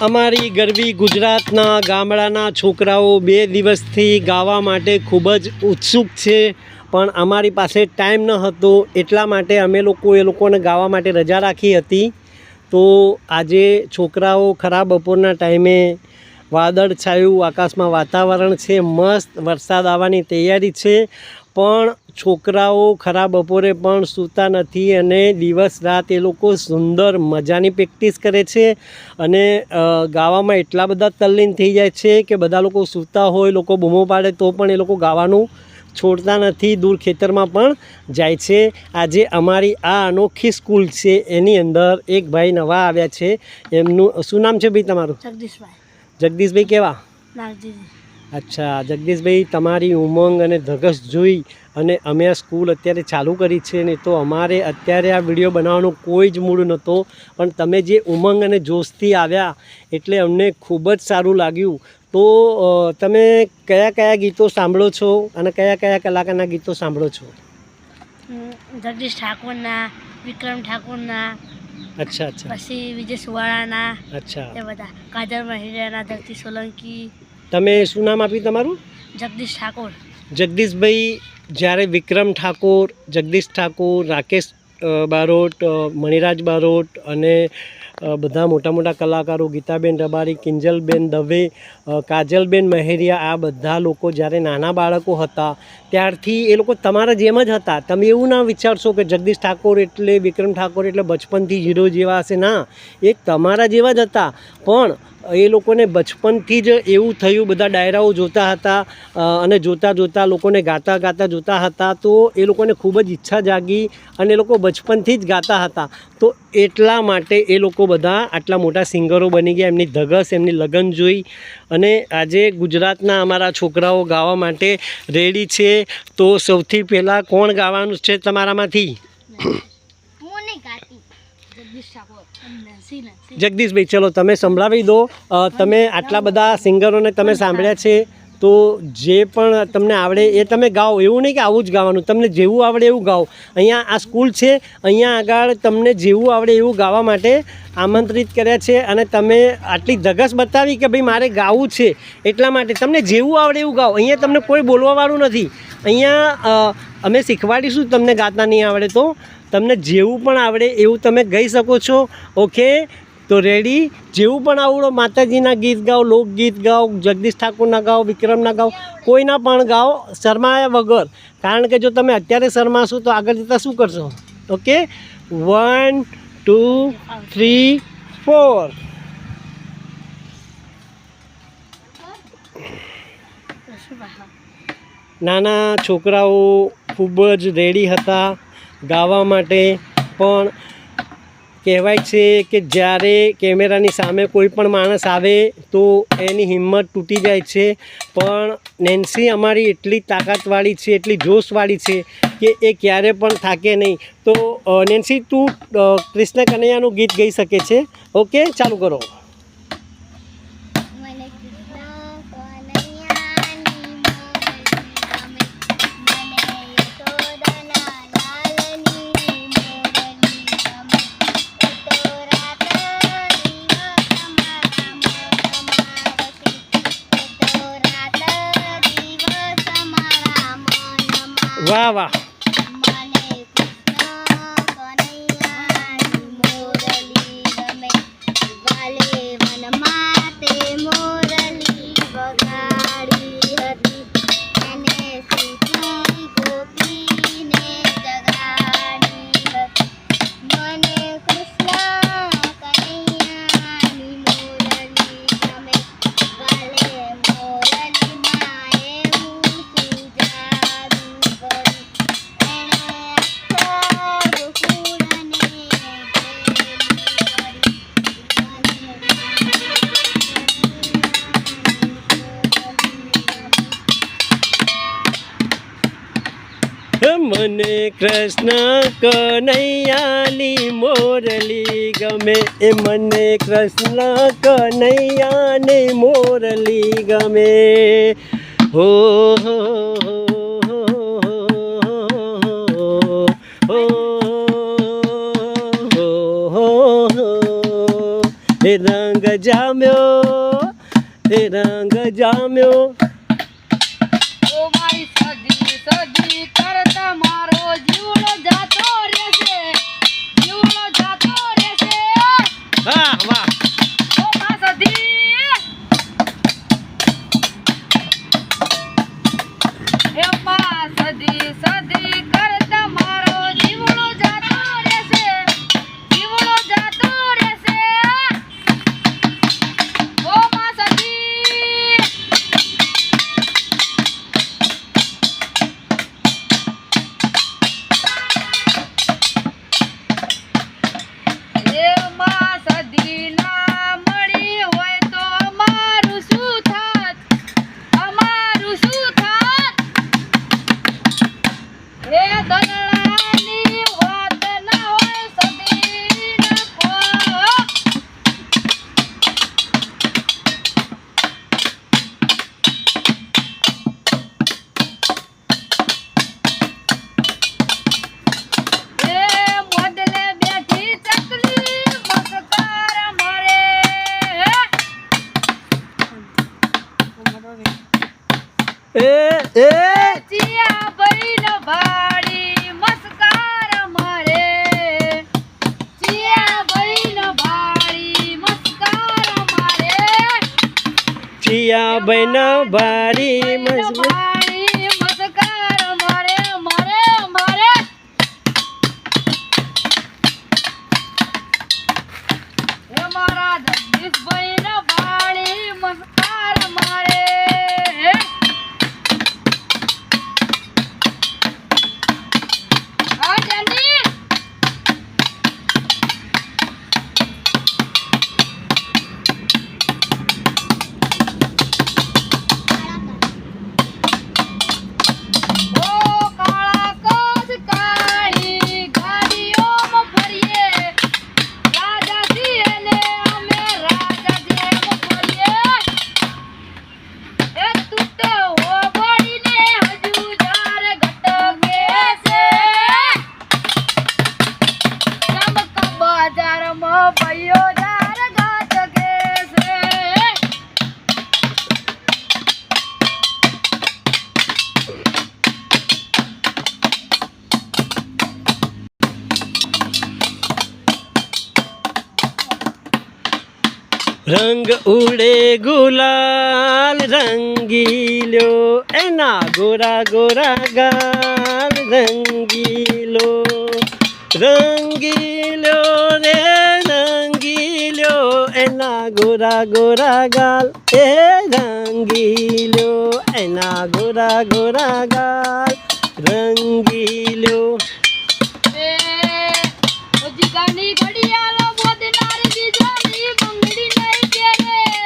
અમારી ગરવી ગુજરાતના ગામડાના છોકરાઓ બે દિવસથી ગાવા માટે ખૂબ જ ઉત્સુક છે, પણ અમારી પાસે ટાઈમ ન હતો, એટલા માટે અમે લોકો એ લોકોને ગાવા માટે રજા રાખી હતી. તો આજે છોકરાઓ ખરા બપોરના ટાઈમે વાદળ છાયું, આકાશમાં વાતાવરણ છે, મસ્ત વરસાદ આવવાની તૈયારી છે. પણ છોકરાઓ ખરા બપોરે પણ સૂતા નથી અને દિવસ રાત એ લોકો સુંદર મજાની પ્રેક્ટિસ કરે છે અને ગાવામાં એટલા બધા તલ્લીન થઈ જાય છે કે બધા લોકો સૂતા હોય લોકો બૂમો પાડે તો પણ એ લોકો ગાવાનું છોડતા નથી દૂર ખેતરમાં પણ જાય છે. આજે અમારી આ અનોખી સ્કૂલ છે એની અંદર એક ભાઈ નવા આવ્યા છે. એમનું શું નામ છે ભાઈ તમારું? જગદીશભાઈ. જગદીશભાઈ કેવા? અચ્છા જગદીશભાઈ તમારી ઉમંગ અને ધગસ જોઈ અને અમે આ સ્કૂલ અત્યારે ચાલુ કરી છે ને તો અમારે અત્યારે આ વીડિયો બનાવવાનો કોઈ જ મૂડ નહોતો. પણ તમે જે ઉમંગ અને જોશથી આવ્યા એટલે અમને ખૂબ જ સારું લાગ્યું. તો તમે કયા કયા ગીતો સાંભળો છો અને કયા કયા કલાકારના ગીતો સાંભળો છો? જગદીશ ઠાકોરના વિક્રમ ઠાકોરના અચ્છા અચ્છા. પછી વિજય સુવાળાના અચ્છા. એ બધા. કાજલ મહિરાના ધરતી સોલંકી તમે શું નામ આપ્યું તમારું? જગદીશ ઠાકોર. જગદીશભાઈ જ્યારે વિક્રમ ઠાકોર જગદીશ ઠાકોર રાકેશ બારોટ મણિરાજ બારોટ અને બધા મોટા મોટા કલાકારો ગીતાબેન રબારી કિંજલબેન દવે કાજલબેન મહેરિયા આ બધા લોકો જ્યારે નાના બાળકો હતા ત્યારથી એ લોકો તમારા જેમ જ હતા. તમે એવું ના વિચારશો કે જગદીશ ઠાકોર એટલે વિક્રમ ઠાકોર એટલે બચપનથી હીરો જેવા હશે ના. એ તમારા જેવા જ હતા. પણ એ લોકોને બચપનથી જ એવું થયું, બધા ડાયરાઓ જોતા હતા અને જોતાં જોતાં લોકોને ગાતા ગાતા જોતા હતા, તો એ લોકોને ખૂબ જ ઈચ્છા જાગી અને એ લોકો બચપનથી જ ગાતા હતા. તો એટલા માટે એ લોકો બધા આટલા મોટા સિંગરો બની ગયા, એમની ધગસ, એમની લગન જોઈ અને આજે ગુજરાતના અમારા છોકરાઓ ગાવા માટે રેડી છે. તો સૌથી પહેલાં કોણ ગાવાનું છે તમારામાંથી? હું જગદીશભાઈ ચલો, તમે સંભળાવી દો. તમે આટલા બધા સિંગરોને તમે સાંભળ્યા છે, તો જે પણ તમને આવડે એ તમે ગાઓ. એવું નહીં કે આવું જ ગાવાનું, તમને જેવું આવડે એવું ગાઓ. અહીંયા આ સ્કૂલ છે, અહીંયા આગળ તમને જેવું આવડે એવું ગાવા માટે આમંત્રિત કર્યા છે અને તમે આટલી ધગસ બતાવી કે ભાઈ મારે ગાવું છે, એટલા માટે તમને જેવું આવડે એવું ગાઓ. અહીંયા તમને કોઈ બોલવાવાળું નથી. અહીંયા અમે શીખવાડીશું તમને ગાતા નહીં આવડે તો. તમને જેવું પણ આવડે એવું તમે ગઈ શકો છો ઓકે તો રેડી જેવું પણ આવડો, માતાજીના ગીત ગાઓ, લોકગીત ગાઓ, જગદીશ ઠાકોરના ગાઓ, વિક્રમના ગાઓ, કોઈના પણ ગાઓ, શરમાયા વગર. કારણ કે જો તમે અત્યારે શરમાશો તો આગળ જતાં શું કરશો? Okay one two three four નાના છોકરાઓ ખૂબ જ રેડી હતા. ગાવા માટે પણ કહેવાય છે કે જ્યારે કેમેરાની સામે કોઈ પણ માણસ આવે તો એની હિંમત તૂટી જાય છે. પણ નેન્સી અમારી એટલી તાકાતવાળી છે, એટલી જોશવાળી છે કે એ ક્યારે પણ થાકે નહીં. તો નેન્સી તું કૃષ્ણ કનૈયાનું ગીત ગાઈ શકે છે. ઓકે, ચાલુ કરો. Слава! કૃષ્ણ કનૈયાલી મોરલી ગમે એ મને કૃષ્ણ કનૈયાને મોરલી ગમે હો હો રંગ જામ્યો રંગ જામ્યો સગી કરતા મારો જીવડો જાતો એ એ. જીયા ભાઈ નો ભાડી મસ્કાર મારે. જીયા ભાઈ નો ભાડી મસ્કાર મારે. જીયા ભાઈ નો મસ્કાર রঙ্গিলো এ না গোরা গোরা গাল রঙ্গিলো রঙ্গিলো রে রঙ্গিলো এ না গোরা গোরা গাল এ রঙ্গিলো এ না গোরা গোরা গাল রঙ্গিলো ঘড়িয়ালো বদনার বিজনী বঙ্গড়ি নাই কেরে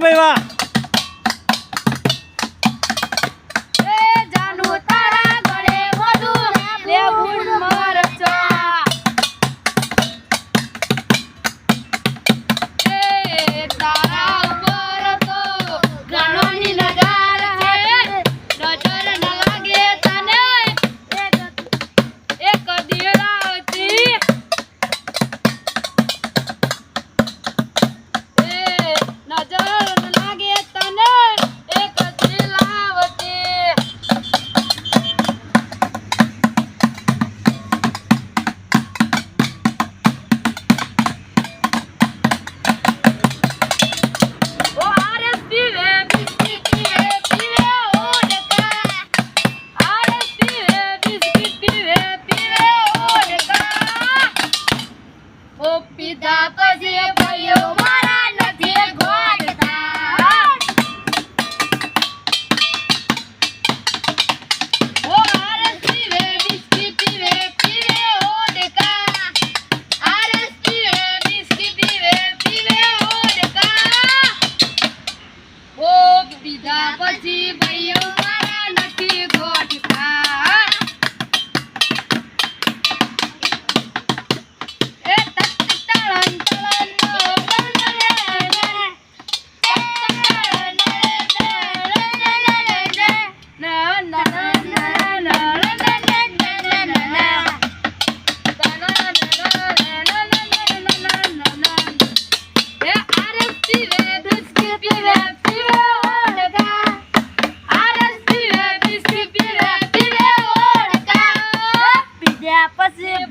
Mây. પછી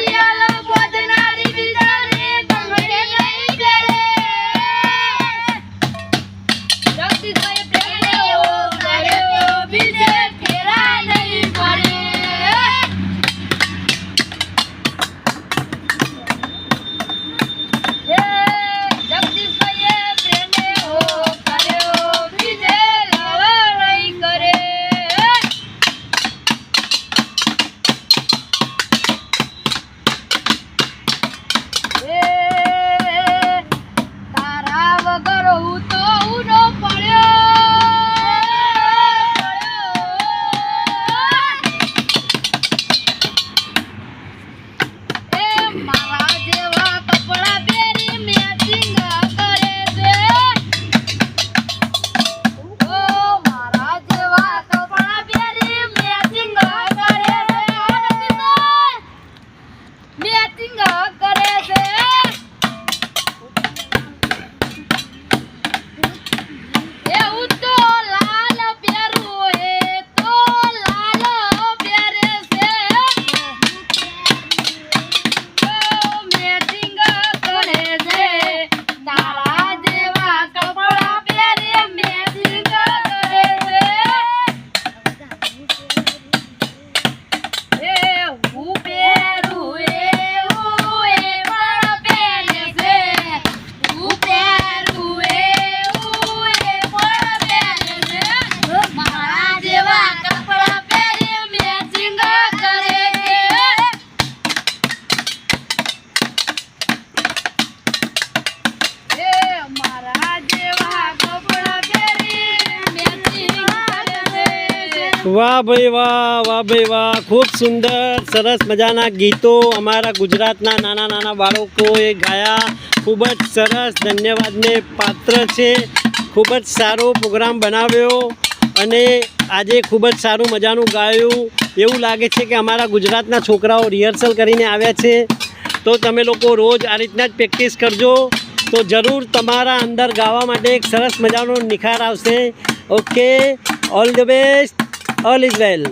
Gloria મેચિંગ કરે છે. સુંદર, સરસ મજાના ગીતો અમારા ગુજરાતના નાના નાના બાળકોએ ગાયા. ખૂબ જ સરસ, ધન્યવાદને પાત્ર છે. ખૂબ જ સારો પ્રોગ્રામ બનાવ્યો અને આજે ખૂબ જ સારું મજાનું ગાયું. એવું લાગે છે કે અમારા ગુજરાતના છોકરાઓ રિહર્સલ કરીને આવ્યા છે. તો તમે લોકો રોજ આ રીતના જ પ્રેક્ટિસ કરજો. તો જરૂર તમારા અંદર ગાવા માટે એક સરસ મજાનો નિખાર આવશે. Okay, all the best, all is well.